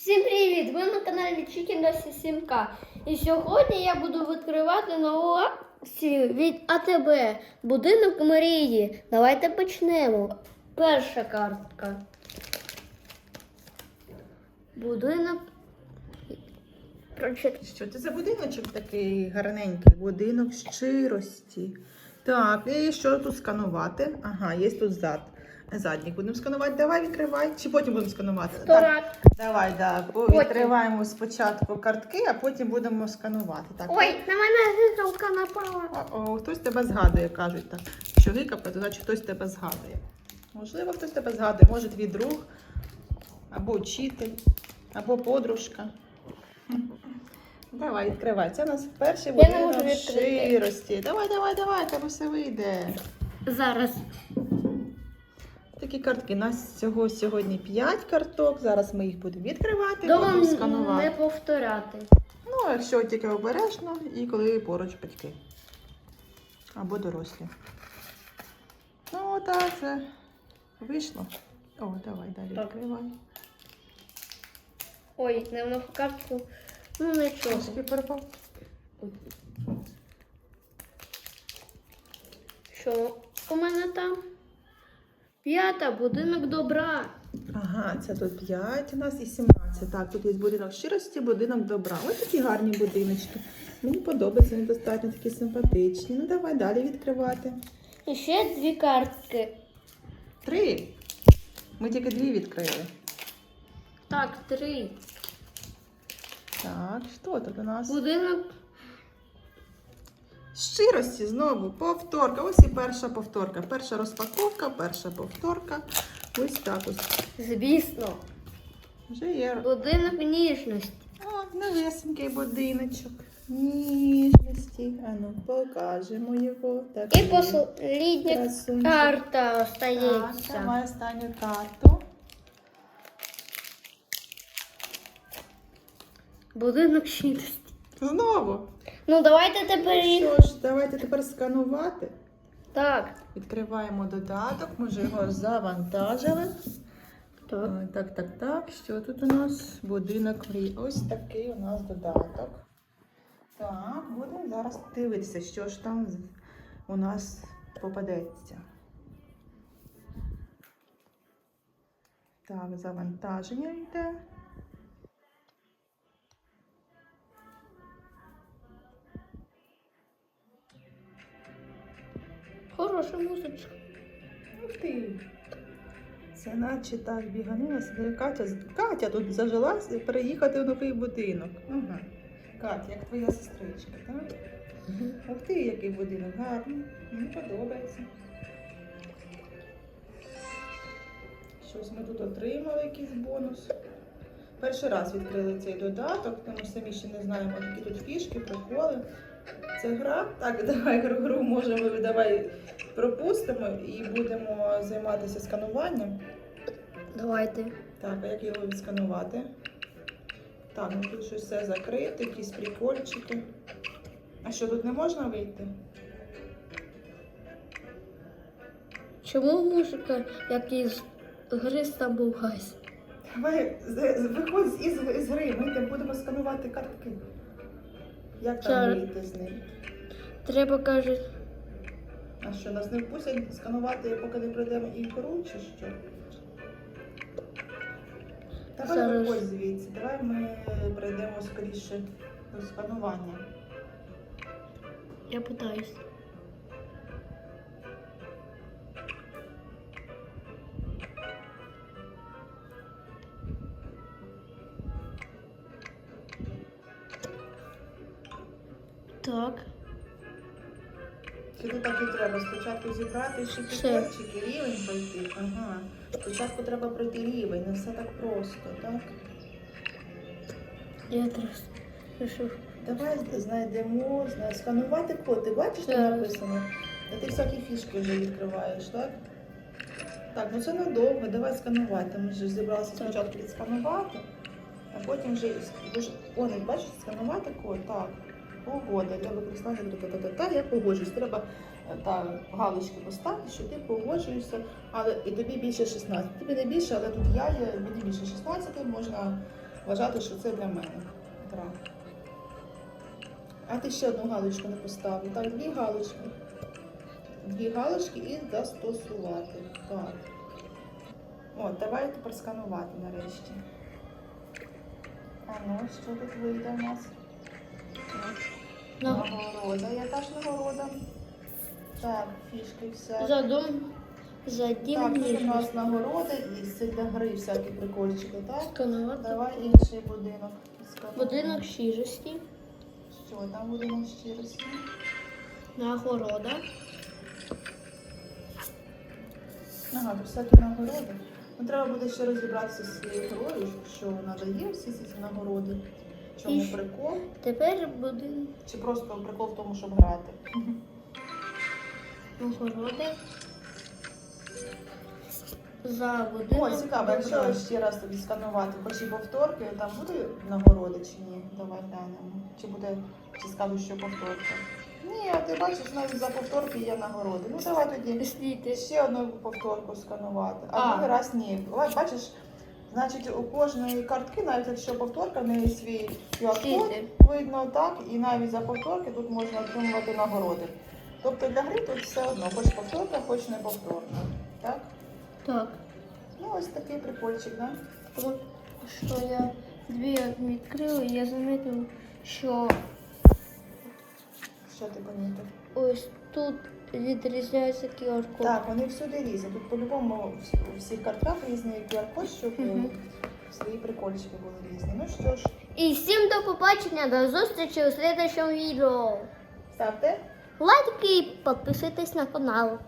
Всім привіт! Ви на каналі Chicken 7К. І сьогодні я буду відкривати нову акцію від АТБ Будинок мрії. Давайте почнемо. Перша картка. Будинок. Прочит... Що це за будиночок такий гарненький? Будинок щирості. Так, і що тут сканувати? Ага, є тут зад. Заднік будемо сканувати. Давай відкривай. Чи потім будемо сканувати? Сто Так, давай, да. Відкриваємо спочатку картки, а потім будемо сканувати. Так. Ой, на мене гикавка напала. О, хтось тебе згадує, кажуть так. Що гикапа, то значить хтось тебе згадує. Можливо, хтось тебе згадує, може твій друг, або вчитель, або подружка. Давай, відкривай. Це у нас перший будинок щирості. Давай, давай, давай, тебе все вийде. Зараз. Такі картки. У нас всього сьогодні 5 карток. Зараз ми їх будемо відкривати, будемо не повторяти. Ну, якщо тільки обережно і коли поруч батьки. Або дорослі. Ну, так, це вийшло. О, давай далі Так. відкривай. Ой, не в картку. Ну нічого. Трошки перепав. Що у мене там? П'ята, будинок добра. Ага, це тут 5 у нас і 17. Так, тут є будинок щирості, будинок добра. Ось такі гарні будиночки. Мені подобаються, вони достатньо такі симпатичні. Ну, давай далі відкривати. І ще дві картки. Три. Ми тільки дві відкрили. Так, три. Так, що тут у нас? Будинок. Щирості знову повторка. Ось і перша повторка. Перша розпаковка, перша повторка. Ось так ось. Звісно. Вже є. Будинок ніжності. О, новесенький будиночок. Ніжності. Ану, покажемо його. Так, І послідня красунчик. карта Так, остається. давай останню карту. Будинок щирості. Знову. Ну давайте тепер їх. Що ж, давайте тепер сканувати. Так. Відкриваємо додаток, ми вже його завантажили. Так. А, Так, так, так. Що тут у нас? Будинок мрій. Ось такий у нас додаток. Так, будемо зараз дивитися, що ж там з- у нас попадеться. Так, завантаження йде. Хороша музичка. Ух ти! Це наче так біганина сидить Катя. Катя тут зажилась переїхати в новий будинок. Ага. Катя, як твоя сестричка, так? Ух ти, який будинок гарний. Мені подобається. Щось ми тут отримали, якийсь бонус. Перший раз відкрили цей додаток, тому що самі ще не знаємо, які тут фішки, приколи. Це гра. Так, давай гру, гру можемо давай пропустимо і будемо займатися скануванням. Давайте. Так, а як його відсканувати? Так, ну тут щось все закрите, якісь прикольчики. А що, тут не можна вийти? Чому музика, як із гри Стабулгайс? Давай, з- з- виходь із, із гри, ми йдемо, будемо сканувати картки. Як там Чар- вийти з ним? Треба, кажуть, А що, нас не впустять сканувати, поки не пройдемо кору чи що? Давай Зараз. виходь звідси, давай ми пройдемо скоріше до сканування. я питаюсь. Так. Чи тут так і треба? Спочатку зібрати ще підкорчики, рівень пройти. Ага. Спочатку треба пройти рівень, не все так просто, так? Я пишу. Давай знайдемо, зна- сканувати код. Ти бачиш, Так. написано? Та ти всякі фішки вже відкриваєш, так? Так, ну це надовго, давай сканувати. Ми ж зібралися спочатку відсканувати, а потім вже із- дуже. О, не бачиш, сканувати код, так. Погода для використання та-та-та-та, я погоджуюсь. Треба е, та галочки поставити, що ти погоджуєшся, але і тобі більше 16. Тобі не більше, але тут я є, мені більше 16, можна вважати, що це для мене гра. А ти ще одну галочку не поставив. Так, дві галочки. Дві галочки і застосувати. Так. От, давай тепер сканувати нарешті. А ну, що тут вийде у нас? Ну. Нагорода. Яка ж нагорода? Так, фішки всякі. Задум. Задім Так, тут у нас нагороди і це для гри всякі прикольчики, так? Сканувати. Давай інший будинок. Будинок щирості. Що там будинок щирості? Нагорода. Ага, тут всякі нагороди. Ну, треба буде ще розібратися з цією грою, що надає всі ці нагороди. В Чому І- прикол? Тепер будинок. Чи просто прикол в тому, щоб грати? Нагороди. За будинок. О, цікаво, якщо ще раз тобі сканувати, хоч і повторки, там буде нагороди чи ні? Давай глянемо. Чи буде, чи скажуть, що повторка? Ні, а ти бачиш, навіть за повторки є нагороди. Ну давай тоді ще одну повторку сканувати. А, А. другий раз ні. Бачиш, значить, у кожної картки, навіть якщо повторка, в неї свій QR-код, видно так, і навіть за повторки тут можна отримувати нагороди. Тобто для гри тут все одно, хоч повторка, хоч не повторка. Так? Так. Ну ось такий прикольчик, да? Тому що я дві відкрила, і я замітив, що Що ти помітив? ось тут відрізняється QR-код. Так, вони всюди різні. Тут по-любому у всіх картках різний QR-код, щоб е, Мгм. свої прикольчики були різні. Ну що ж, І всім до побачення, до зустрічі у слідчому відео. ставте. Лайки і підписуйтесь на канал.